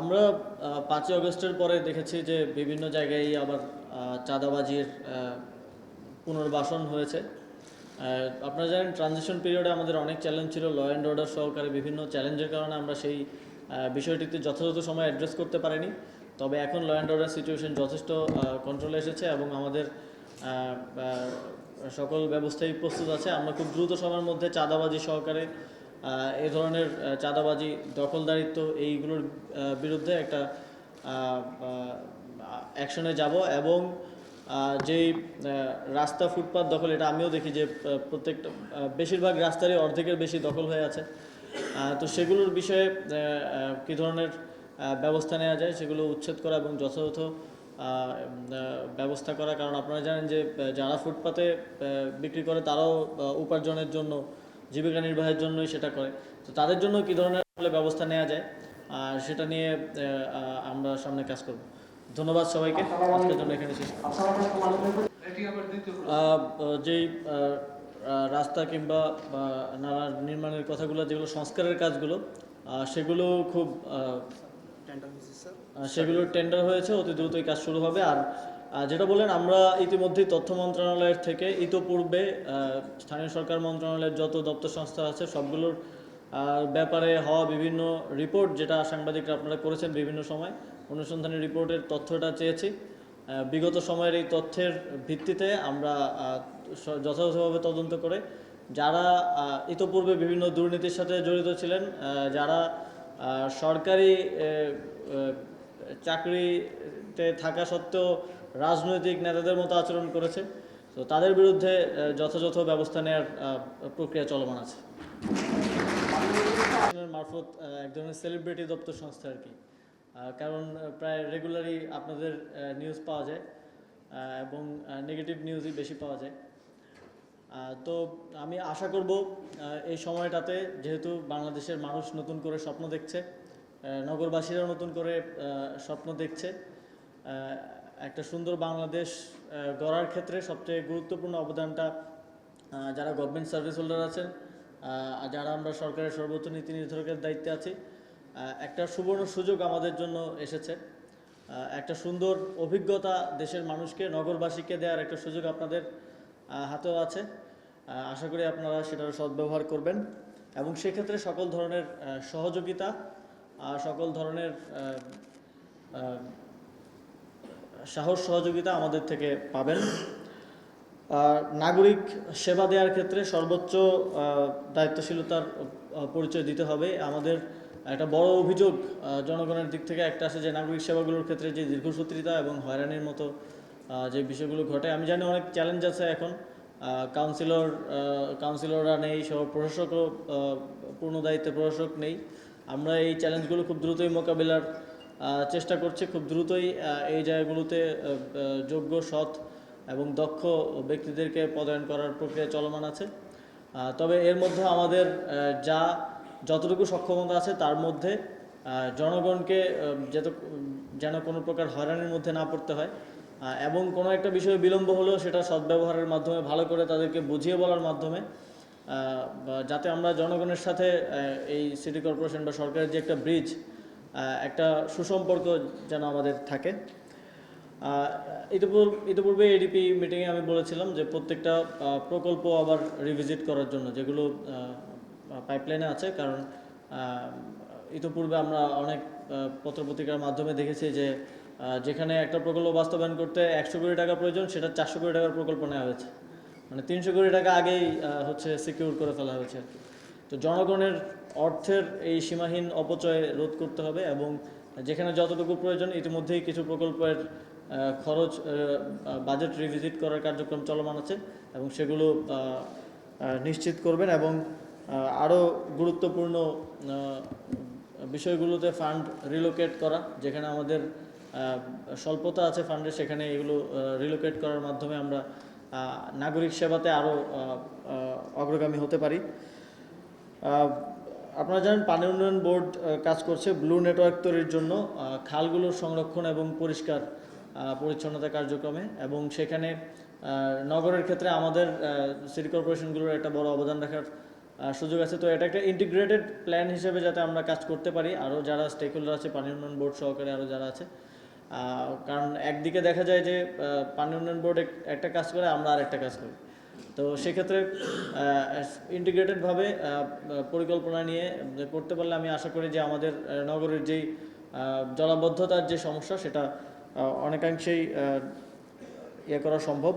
আমরা পাঁচই অগস্টের পরে দেখেছি যে বিভিন্ন জায়গায় আবার চাঁদাবাজির পুনর্বাসন হয়েছে। আপনারা জানেন ট্রানজিশন পিরিয়ডে আমাদের অনেক চ্যালেঞ্জ ছিল ল অ্যান্ড অর্ডার সহকারে বিভিন্ন চ্যালেঞ্জের কারণে আমরা সেই বিষয়টিতে যথাযথ সময় অ্যাড্রেস করতে পারিনি। তবে এখন ল অ্যান্ড অর্ডার সিচুয়েশন যথেষ্ট কন্ট্রোলে এসেছে এবং আমাদের সকল ব্যবস্থাই প্রস্তুত আছে। আমরা খুব দ্রুত সময়ের মধ্যে চাঁদাবাজি সহকারে এই ধরনের চাঁদাবাজি, দখলদারিত্ব, এইগুলোর বিরুদ্ধে একটা অ্যাকশনে যাব এবং যেই রাস্তা ফুটপাত দখল, এটা আমিও দেখি যে প্রত্যেকটা বেশিরভাগ রাস্তারই অর্ধেকের বেশি দখল হয়ে আছে। তো সেগুলোর বিষয়ে কী ধরনের ব্যবস্থা নেওয়া যায় সেগুলো উচ্ছেদ করা এবং যথাযথ ব্যবস্থা করা। কারণ আপনারা জানেন যে যারা ফুটপাতে বিক্রি করে তারাও উপার্জনের জন্য জীবিকা নির্বাহের জন্যই সেটা করে। তো তাদের জন্য কী ধরনের আসলে ব্যবস্থা নেওয়া যায়? আর সেটা নিয়ে আমরা সামনে কাজ করব। ধন্যবাদ সবাইকে। আজকের জন্য এখানে শেষ যেই রাস্তা কিংবা নালা নির্মাণের কথাগুলো যেগুলো সংস্কারের কাজগুলো আহ, সেগুলো খুব আহ, টেন্ডার হয়েছে অতি দ্রুতই কাজ শুরু হবে। আর যেটা বললেন, আমরা ইতিমধ্যেই তথ্য মন্ত্রণালয়ের থেকে ইতোপূর্বে স্থানীয় সরকার মন্ত্রণালয়ের যত দপ্তর সংস্থা আছে, সবগুলোর ব্যাপারে হওয়া বিভিন্ন রিপোর্ট যেটা সাংবাদিকরা আপনারা করেছেন বিভিন্ন সময়, অনুসন্ধানী রিপোর্টের তথ্যটা চেয়েছি। বিগত সময়ের এই তথ্যের ভিত্তিতে আমরা যথাযথভাবে তদন্ত করে যারা ইতোপূর্বে বিভিন্ন দুর্নীতির সাথে জড়িত ছিলেন যারা সরকারি চাকরিতে থাকা সত্ত্বেও রাজনৈতিক নেতাদের মতো আচরণ করেছে। তো তাদের বিরুদ্ধে যথাযথ ব্যবস্থা নেওয়ার প্রক্রিয়া চলমান আছে। মারফত এক ধরনের সেলিব্রিটি দপ্তর সংস্থা আর কি। কারণ প্রায় রেগুলারই আপনাদের নিউজ পাওয়া যায় এবং নেগেটিভ নিউজই বেশি পাওয়া যায়। তো আমি আশা করব এই সময়টাতে যেহেতু বাংলাদেশের মানুষ নতুন করে স্বপ্ন দেখছে নগরবাসীরাও নতুন করে স্বপ্ন দেখছে একটা সুন্দর বাংলাদেশ গড়ার ক্ষেত্রে সবচেয়ে গুরুত্বপূর্ণ অবদানটা যারা গভর্নমেন্ট সার্ভিস হোল্ডার আছেন যারা আমরা সরকারের সর্বোচ্চ নীতি নির্ধারকের দায়িত্বে আছি একটা সুবর্ণ সুযোগ আমাদের জন্য এসেছে। একটা সুন্দর অভিজ্ঞতা দেশের মানুষকে, নগরবাসীকে দেওয়ার একটা সুযোগ আপনাদের হাতেও আছে। আশা করি আপনারা সেটার সদ্ব্যবহার করবেন। এবং সেক্ষেত্রে সকল ধরনের সহযোগিতা সকল ধরনের সাহস, সহযোগিতা আমাদের থেকে পাবেন। আর নাগরিক সেবা দেওয়ার ক্ষেত্রে সর্বোচ্চ দায়িত্বশীলতার পরিচয় দিতে হবে। আমাদের একটা বড় অভিযোগ জনগণের দিক থেকে একটা আছে যে, নাগরিক সেবাগুলোর ক্ষেত্রে যে দীর্ঘসূত্রিতা এবং হয়রানির মতো যে বিষয়গুলো ঘটে, আমি জানি অনেক চ্যালেঞ্জ আছে এখন। কাউন্সিলর কাউন্সিলররা নেই, সহ প্রশাসকও পূর্ণ দায়িত্বে প্রশাসক নেই। আমরা এই চ্যালেঞ্জগুলো খুব দ্রুতই মোকাবিলার চেষ্টা করছি খুব দ্রুতই এই জায়গাগুলোতে যোগ্য, সৎ এবং দক্ষ ব্যক্তিদেরকে পদায়ন করার প্রক্রিয়া চলমান আছে। তবে এর মধ্যে আমাদের যা যতটুকু সক্ষমতা আছে তার মধ্যে জনগণকে যত, যেন কোনো প্রকার হয়রানির মধ্যে না পড়তে হয় এবং কোনো একটা বিষয়ে বিলম্ব হলেও সেটা সদ্ব্যবহারের মাধ্যমে, ভালো করে তাদেরকে বুঝিয়ে বলার মাধ্যমে যাতে আমরা জনগণের সাথে এই সিটি কর্পোরেশন বা সরকারের যে একটা ব্রিজ একটা সুসম্পর্ক যেন আমাদের থাকে। ইতিপূর্বে ইতিপূর্বে এডিপি মিটিংয়ে আমি বলেছিলাম যে প্রত্যেকটা প্রকল্প আবার রিভিজিট করার জন্য, যেগুলো পাইপলাইনে আছে। কারণ ইতিপূর্বে আমরা অনেক পত্রপত্রিকার মাধ্যমে দেখেছি যে যেখানে একটা প্রকল্প বাস্তবায়ন করতে একশো কোটি টাকা প্রয়োজন, সেটা চারশো কোটি টাকার প্রকল্প নেওয়া হয়েছে। মানে তিনশো কোটি টাকা আগেই হচ্ছে সিকিউর করে ফেলা হয়েছে তো জনগণের অর্থের এই সীমাহীন অপচয় রোধ করতে হবে এবং যেখানে যতটুকু প্রয়োজন, ইতিমধ্যেই কিছু প্রকল্পের খরচ বাজেট রিভিজিট করার কার্যক্রম চলমান আছে এবং সেগুলো নিশ্চিত করবেন এবং আরও গুরুত্বপূর্ণ বিষয়গুলোতে ফান্ড রিলোকেট করা, যেখানে আমাদের স্বল্পতা আছে ফান্ডে সেখানে এগুলো রিলোকেট করার মাধ্যমে আমরা নাগরিক সেবাতে আরও অগ্রগামী হতে পারি। আপনারা জানেন পানি উন্নয়ন বোর্ড কাজ করছে ব্লু নেটওয়ার্ক তৈরির জন্য খালগুলোর সংরক্ষণ এবং পরিষ্কার পরিচ্ছন্নতা কার্যক্রমে এবং সেখানে নগরের ক্ষেত্রে আমাদের সিটি কর্পোরেশনগুলোর একটা বড় অবদান রাখার সুযোগ আছে। তো এটা একটা ইন্টিগ্রেটেড প্ল্যান হিসেবে যাতে আমরা কাজ করতে পারি। আরও যারা স্টেক হোল্ডার আছে, পানি উন্নয়ন বোর্ড সহকারে আরও যারা আছে কারণ একদিকে দেখা যায় যে পানি উন্নয়ন বোর্ড একটা কাজ করে, আমরা আর একটা কাজ করি। তো সেক্ষেত্রে ইন্টিগ্রেটেডভাবে পরিকল্পনা নিয়ে করতে পারলে আমি আশা করি যে আমাদের নগরের যেই জলাবদ্ধতার যে সমস্যা সেটা অনেকাংশেই ইয়ে করা সম্ভব।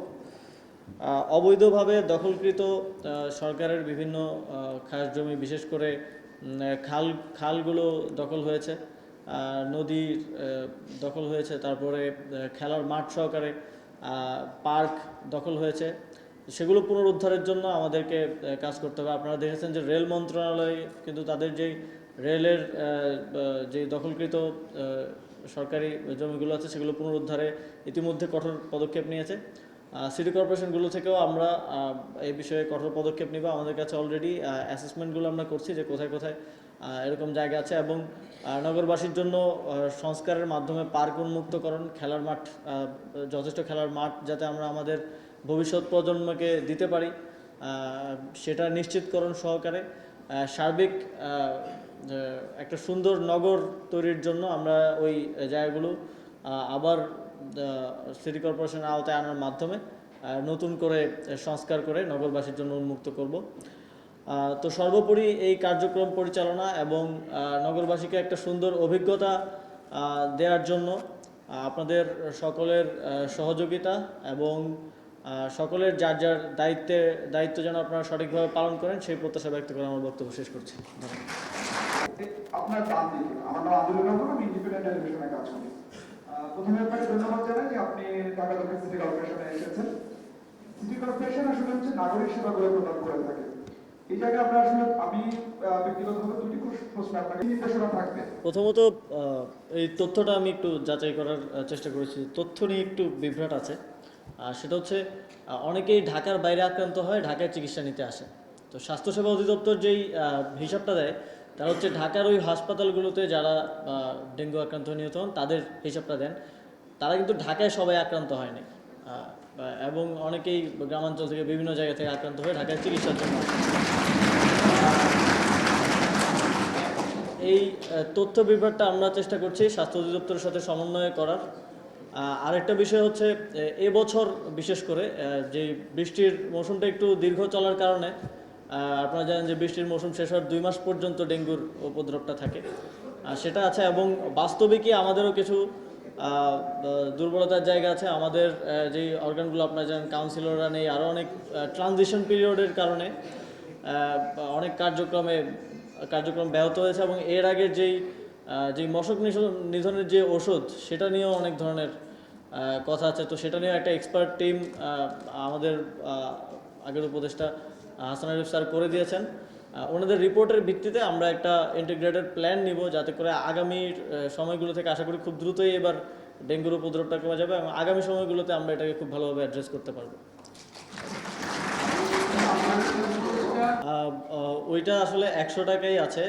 অবৈধভাবে দখলকৃত সরকারের বিভিন্ন খাস জমি, বিশেষ করে খাল, খালগুলো দখল হয়েছে নদীর দখল হয়েছে, তারপরে খেলার মাঠ সহকারে পার্ক দখল হয়েছে সেগুলো পুনরুদ্ধারের জন্য আমাদেরকে কাজ করতে হবে। আপনারা দেখেছেন যে রেল মন্ত্রণালয় কিন্তু তাদের যেই রেলের যে দখলকৃত সরকারি জমিগুলো আছে সেগুলো পুনরুদ্ধারে ইতিমধ্যে কঠোর পদক্ষেপ নিয়েছে। সিটি কর্পোরেশনগুলো থেকেও আমরা এই বিষয়ে কঠোর পদক্ষেপ নিব। আমাদের কাছে অলরেডি অ্যাসেসমেন্টগুলো আমরা করছি যে কোথায় কোথায় এরকম জায়গা আছে এবং নগরবাসীর জন্য সংস্কারের মাধ্যমে পার্ক উন্মুক্তকরণ, খেলার মাঠ যথেষ্ট খেলার মাঠ যাতে আমরা আমাদের ভবিষ্যৎ প্রজন্মকে দিতে পারি সেটা নিশ্চিতকরণ সহকারে সার্বিক একটা সুন্দর নগর তৈরির জন্য আমরা ওই জায়গাগুলো আবার সিটি কর্পোরেশনের আওতায় আনার মাধ্যমে নতুন করে সংস্কার করে নগরবাসীর জন্য উন্মুক্ত করব। তো সর্বোপরি এই কার্যক্রম পরিচালনা এবং নগরবাসীকে একটা সুন্দর অভিজ্ঞতা দেওয়ার জন্য আপনাদের সকলের সহযোগিতা এবং সকলের যার যার দায়িত্বে, দায়িত্ব যেন আপনারা সঠিকভাবে পালন করেন, সেই প্রত্যাশা ব্যক্ত করে আমার বক্তব্য শেষ করছি। করি। সিটি কর্পোরেশনে আসলে হচ্ছে নাগরিক সেবাগুলো প্রদান করে থাকে। আসলে আমি ব্যক্তিগতভাবে দুটি প্রশ্ন- আপনাকে নির্দেশনা থাকবে। প্রথমত এই তথ্যটা আমি একটু যাচাই করার চেষ্টা করেছি। তথ্য নিয়ে একটু বিভ্রাট আছে। আর সেটা হচ্ছে অনেকেই ঢাকার বাইরে আক্রান্ত হয়, ঢাকায় চিকিৎসা নিতে আসে। তো স্বাস্থ্যসেবা অধিদপ্তর যেই হিসাবটা দেয়, তারা হচ্ছে ঢাকার ওই হাসপাতালগুলোতে যারা ডেঙ্গু আক্রান্ত নিহত হন, তাদের হিসাবটা দেন। তারা কিন্তু ঢাকায় সবাই আক্রান্ত হয়নি। এবং অনেকেই গ্রামাঞ্চল থেকে বিভিন্ন জায়গা থেকে আক্রান্ত হয়ে ঢাকায় চিকিৎসার জন্য এই তথ্য বিভাগটা আমরা চেষ্টা করছি স্বাস্থ্য অধিদপ্তরের সাথে সমন্বয় করার। আরেকটা বিষয় হচ্ছে এবছর বিশেষ করে যে বৃষ্টির মৌসুমটা একটু দীর্ঘ চলার কারণে আপনারা জানেন যে বৃষ্টির মৌসুম শেষ হওয়ার দুই মাস পর্যন্ত ডেঙ্গুর উপদ্রবটা থাকে। সেটা আছে এবং বাস্তবিকই আমাদেরও কিছু দুর্বলতার জায়গা আছে। আমাদের যেই অর্গানগুলো আপনারা জানেন কাউন্সিলররা নেই। আরও অনেক ট্রানজিশন পিরিয়ডের কারণে অনেক কার্যক্রমে, কার্যক্রম ব্যাহত হয়েছে এবং এর আগের যেই যেই মশক নিধন- নিধনের যে ওষুধ, সেটা নিয়েও অনেক ধরনের কথা আছে। তো সেটা নিয়েও একটা এক্সপার্ট টিম আমাদের আগের উপদেষ্টা হাসান আরিফ স্যার করে দিয়েছেন। ওনাদের রিপোর্টের ভিত্তিতে আমরা একটা ইন্টিগ্রেটেড প্ল্যান নিব যাতে করে আগামী সময়গুলো থেকে আশা করি খুব দ্রুতই এবার ডেঙ্গুর উপদ্রবটা কমে যাবে এবং আগামী সময়গুলোতে আমরা এটাকে খুব ভালোভাবে অ্যাড্রেস করতে পারব। ওইটা আসলে একশো টাকাই আছে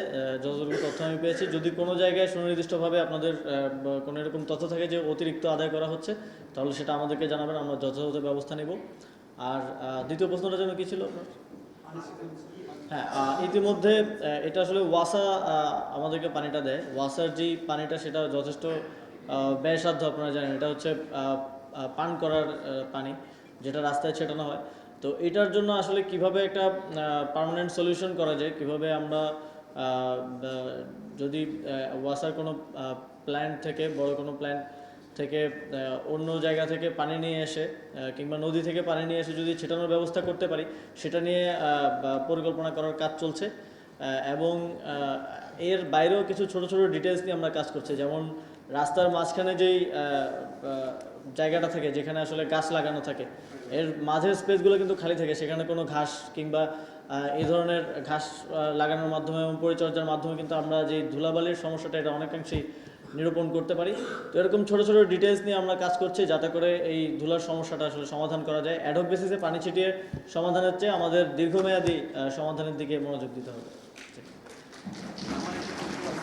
যতটুকু তথ্য আমি পেয়েছি। যদি কোনো জায়গায় সুনির্দিষ্টভাবে আপনাদের কোনো এরকম তথ্য থাকে যে অতিরিক্ত আদায় করা হচ্ছে, তাহলে সেটা আমাদেরকে জানাবেন, আমরা যথাযথ ব্যবস্থা নেব। আর দ্বিতীয় প্রশ্নটা যেন কী ছিল আপনার? হ্যাঁ ইতিমধ্যে এটা আসলে ওয়াসা আমাদেরকে পানিটা দেয়। ওয়াসার যেই পানিটা, সেটা যথেষ্ট ব্যয়সাধ্য আপনারা জানেন। এটা হচ্ছে পান করার পানি, যেটা রাস্তায় ছেটানো হয়। তো এটার জন্য আসলে কীভাবে একটা পার্মানেন্ট সলিউশন করা যায়? কীভাবে আমরা যদি ওয়াসার কোনো প্ল্যান্ট থেকে, বড় কোনো প্ল্যান্ট থেকে অন্য জায়গা থেকে পানি নিয়ে এসে কিংবা নদী থেকে পানি নিয়ে এসে যদি ছেটানোর ব্যবস্থা করতে পারি, সেটা নিয়ে পরিকল্পনা করার কাজ চলছে। এবং এর বাইরেও কিছু ছোট ছোট ডিটেলস নিয়ে আমরা কাজ করছি। যেমন রাস্তার মাঝখানে যেই জায়গাটা থাকে, যেখানে আসলে গাছ লাগানো থাকে, এর মাঝের স্পেসগুলো কিন্তু খালি থাকে। সেখানে কোনো ঘাস কিংবা এই ধরনের ঘাস লাগানোর মাধ্যমে এবং পরিচর্যার মাধ্যমে কিন্তু আমরা যে ধুলাবালির সমস্যাটা, এটা অনেকাংশেই নিরূপণ করতে পারি। তো এরকম ছোট ছোট ডিটেলস নিয়ে আমরা কাজ করছি যাতে করে এই ধুলার সমস্যাটা আসলে সমাধান করা যায়। অ্যাডক বেসিসে পানি ছিটিয়ে সমাধানের চেয়ে আমাদের দীর্ঘমেয়াদী সমাধানের দিকে মনোযোগ দিতে হবে।